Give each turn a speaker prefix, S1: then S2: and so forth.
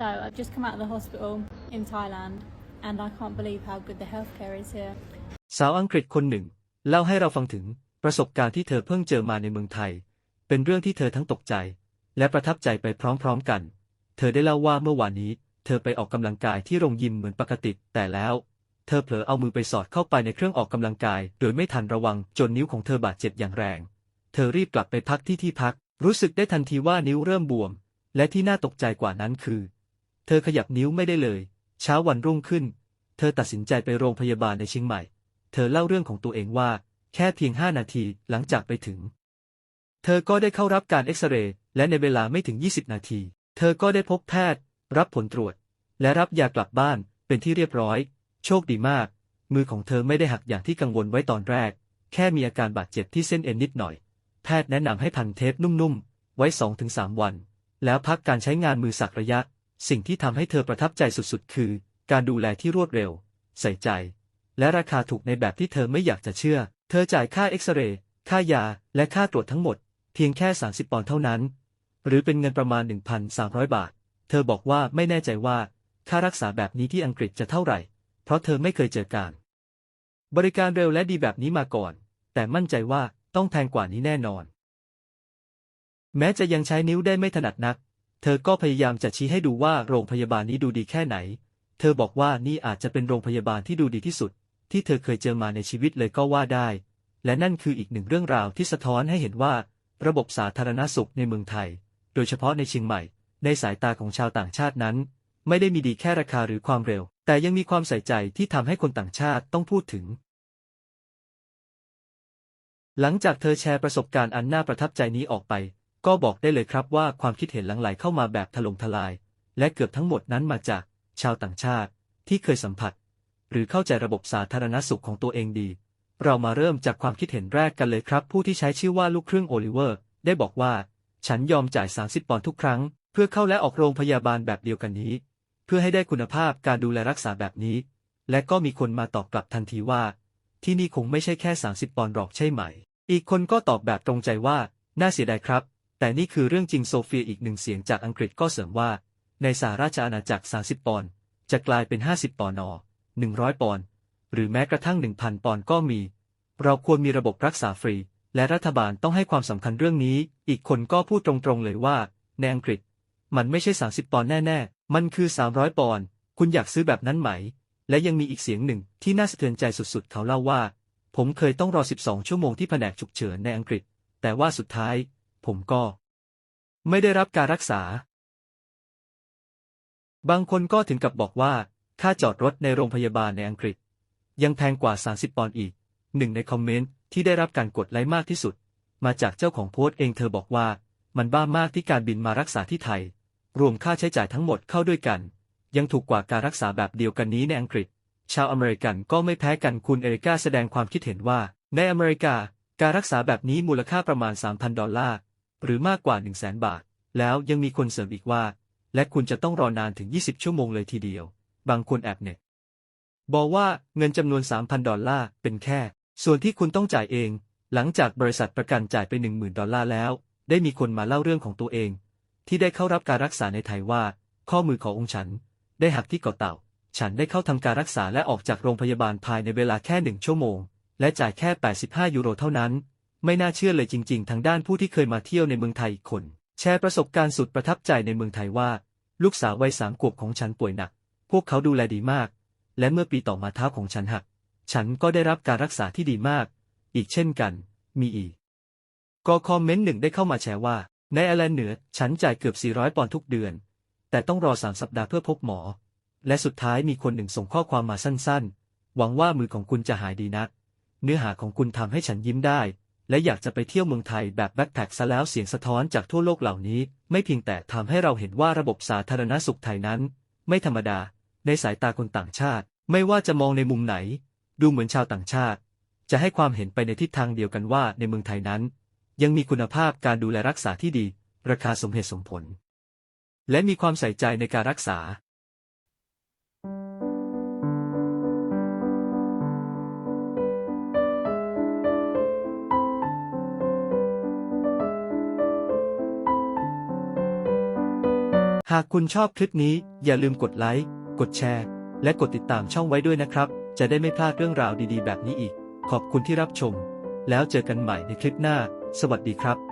S1: So I've just come out of the hospital in Thailand and I can't believe how good the healthcare is here.
S2: สาวอังกฤษคนหนึ่ง เล่าให้เราฟังถึงประสบการณ์ที่เธอเพิ่งเจอมาในเมืองไทย เป็นเรื่องที่เธอทั้งตกใจ และประทับใจไปพร้อมๆกัน เธอได้เล่าว่าเมื่อวานนี้ เธอไปออกกำลังกายที่โรงยิมเหมือนปกติ แต่แล้ว เธอเผลอเอามือไปสอดเข้าไปในเครื่องออกกำลังกาย โดยไม่ทันระวังจนนิ้วของเธอบาดเจ็บอย่างแรง เธอรีบกลับไปพักที่ที่พัก รู้สึกได้ทันทีว่านิ้วเริ่มบวม และที่น่าตกใจกว่านั้นคือ เธอขยับนิ้วไม่ได้เลย เช้าวันรุ่งขึ้น เธอตัดสินใจไปโรงพยาบาลในเชียงใหม่ เธอเล่าเรื่องของตัวเองว่า แค่เพียงห้านาทีหลังจากไปถึง เธอก็ได้เข้ารับการเอ็กซเรย์และในเวลาไม่ถึง 20 นาที เธอก็ได้พบแพทย์ รับผลตรวจ และรับยากลับบ้านเป็นที่เรียบร้อย โชคดีมาก มือของเธอไม่ได้หักอย่างที่กังวลไว้ตอนแรก แค่มีอาการบาดเจ็บที่เส้นเอ็นนิดหน่อย แพทย์แนะนำให้พันเทปนุ่มๆไว้ 2-3 วัน แล้วพักการใช้งานมือสักระยะ สิ่งที่ทำให้เธอประทับใจสุดๆ คือ การดูแลที่รวดเร็ว ใส่ใจ และราคาถูกในแบบที่เธอไม่อยากจะเชื่อ เธอจ่ายค่าเอ็กซเรย์ ค่ายา และค่าตรวจทั้งหมด เพียงแค่ 30 ปอนด์เท่านั้น หรือเป็นเงินประมาณ 1,300 บาท เธอบอกว่าไม่แน่ใจว่า ค่ารักษาแบบนี้ที่อังกฤษจะเท่าไหร่ เพราะเธอไม่เคยเจอการ บริการเร็วและดีแบบนี้มาก่อน แต่มั่นใจว่าต้องแพงกว่านี้แน่นอน แม้จะยังใช้นิ้วได้ไม่ถนัดนัก เธอก็พยายามจะชี้ให้ดูว่าโรงพยาบาลนี้ดูดีแค่ไหน เธอบอกว่านี่อาจจะเป็นโรงพยาบาลที่ดูดีที่สุด ที่เธอเคยเจอมาในชีวิตเลยก็ว่าได้ และนั่นคืออีกหนึ่งเรื่องราวที่สะท้อนให้เห็นว่า ระบบสาธารณสุขในเมืองไทย โดยเฉพาะในเชียงใหม่ ในสายตาของชาวต่างชาตินั้น ไม่ได้มีดีแค่ราคาหรือความเร็ว แต่ยังมีความใส่ใจที่ทำให้คนต่างชาติต้องพูดถึง หลังจากเธอแชร์ประสบการณ์อันน่าประทับใจนี้ออกไป ก็บอกได้เลยครับว่าความคิดเห็นหลังไหลเข้ามาแบบถล่มทลาย และเกือบทั้งหมดนั้นมาจากชาวต่างชาติที่เคยสัมผัส หรือเข้าใจระบบสาธารณสุขของตัวเองดี เรามาเริ่มจากความคิดเห็นแรกกันเลยครับ ผู้ที่ใช้ชื่อว่าลูกครึ่งโอลิเวอร์ ได้บอกว่า ฉันยอมจ่าย 30 ปอนด์ทุกครั้ง เพื่อเข้าและออกโรงพยาบาลแบบเดียวกันนี้ เพื่อให้ได้คุณภาพการดูแลรักษาแบบนี้ และก็มีคนมาตอบกลับทันทีว่า ที่นี่คงไม่ใช่แค่ 30 ปอนด์หรอกใช่ไหม อีกคนก็ตอบแบบตรงใจว่า น่าเสียดายครับ แต่นี่คือเรื่องจริงโซเฟียอีกหนึ่งเสียงจากอังกฤษก็เสริมว่า ในสหราชอาณาจักร 30 ปอนด์จะกลายเป็น 50 ปอนด์น100 ปอนด์หรือแม้กระทั่ง 1,000 ปอนด์ก็มี เราควรมีระบบรักษาฟรี และรัฐบาลต้องให้ความสำคัญเรื่องนี้ อีกคนก็พูดตรงๆเลยว่า ในอังกฤษ มันไม่ใช่ 30 ปอนด์แน่ๆ มันคือ 300 ปอนด์คุณอยากซื้อแบบนั้นไหม และยังมีอีกเสียงหนึ่งที่น่าสะเทือนใจสุดๆ เขาเล่าว่า ผมเคยต้องรอ 12 ชั่วโมงที่แผนกฉุกเฉินในอังกฤษ แต่ว่าสุดท้าย ผมก็ ไม่ได้รับการรักษา บางคนก็ถึงกับบอกว่า ค่าจอดรถในโรงพยาบาลในอังกฤษ ยังแพงกว่า 30 ปอนด์อีก หนึ่งในคอมเมนต์ที่ได้รับการกดไลค์มากที่สุด มาจากเจ้าของโพสต์เองเธอบอกว่า มันบ้ามากที่การบินมารักษาที่ไทย รวมค่าใช้จ่ายทั้งหมดเข้าด้วยกัน ยังถูกกว่าการรักษาแบบเดียวกันนี้ในอังกฤษ ชาวอเมริกันก็ไม่แพ้กันคุณเอริกาแสดงความคิดเห็นว่า ในอเมริกาการรักษาแบบนี้มูลค่าประมาณ 3,000 ดอลลาร์ หรือมากกว่า 1 0 0 0 0แบาท แล้วยังมีคนเสริมอีกว่า และคุณจะต้องรอนานถึง 20 ชั่วโมงเลยทีเดียว บางคนแอบเน็ตบอกว่าเงินจำนวน 3,000 ดอลลาร์เป็นแค่ ส่วนที่คุณต้องจ่ายเอง หลังจากบริษัทประกันจ่ายไป 10,000 ดอลลาร์แล้ว ได้มีคนมาเล่าเรื่องของตัวเอง ที่ได้เข้ารับการรักษาในไทยว่า ข้อมือขององค์ฉัน ได้หักที่เกาะเต่า ฉันได้เข้าทำการรักษาและออกจากโรงพยาบาลภายในเวลาแค่หนึ่งชั่วโมง และจ่ายแค่ 85 ยูโรเท่านั้น ไม่น่าเชื่อเลยจริง ๆ ทางด้านผู้ที่เคยมาเที่ยวในเมืองไทยคน แชร์ประสบการณ์สุดประทับใจในเมืองไทยว่า ลูกสาววัยสามขวบของฉันป่วยหนัก พวกเขาดูแลดีมาก และเมื่อปีต่อมาเท้าของฉันหัก ฉันก็ได้รับการรักษาที่ดีมาก อีกเช่นกัน มีอีก ก็คอมเมนต์หนึ่งได้เข้ามาแชร์ว่า ในไอร์แลนเหนือ ฉันจ่ายเกือบ 400 ปอนด์ทุกเดือน แต่ต้องรอ3สัปดาห์เพื่อพบหมอ และสุดท้ายมีคนหนึ่งส่งข้อความมาสั้นๆ หวังว่ามือของคุณจะหายดีนัก เนื้อหาของคุณทำให้ฉันยิ้มได้ และอยากจะไปเที่ยวเมืองไทยแบบแบ็คแพ็คซะแล้วเสียงสะท้อนจากทั่วโลกเหล่านี้ ไม่เพียงแต่ทำให้เราเห็นว่าระบบสาธารณสุขไทยนั้น ไม่ธรรมดา ในสายตาคนต่างชาติ ไม่ว่าจะมองในมุมไหน ดูเหมือนชาวต่างชาติ จะให้ความเห็นไปในทิศทางเดียวกันว่าในเมืองไทยนั้น ยังมีคุณภาพการดูแลรักษาที่ดี ราคาสมเหตุสมผล และมีความใส่ใจในการรักษา หากคุณชอบคลิปนี้อย่าลืมกดไลค์ กดแชร์ และกดติดตามช่องไว้ด้วยนะครับ จะได้ไม่พลาดเรื่องราวดีๆ แบบนี้อีก ขอบคุณที่รับชม แล้วเจอกันใหม่ในคลิปหน้า สวัสดีครับ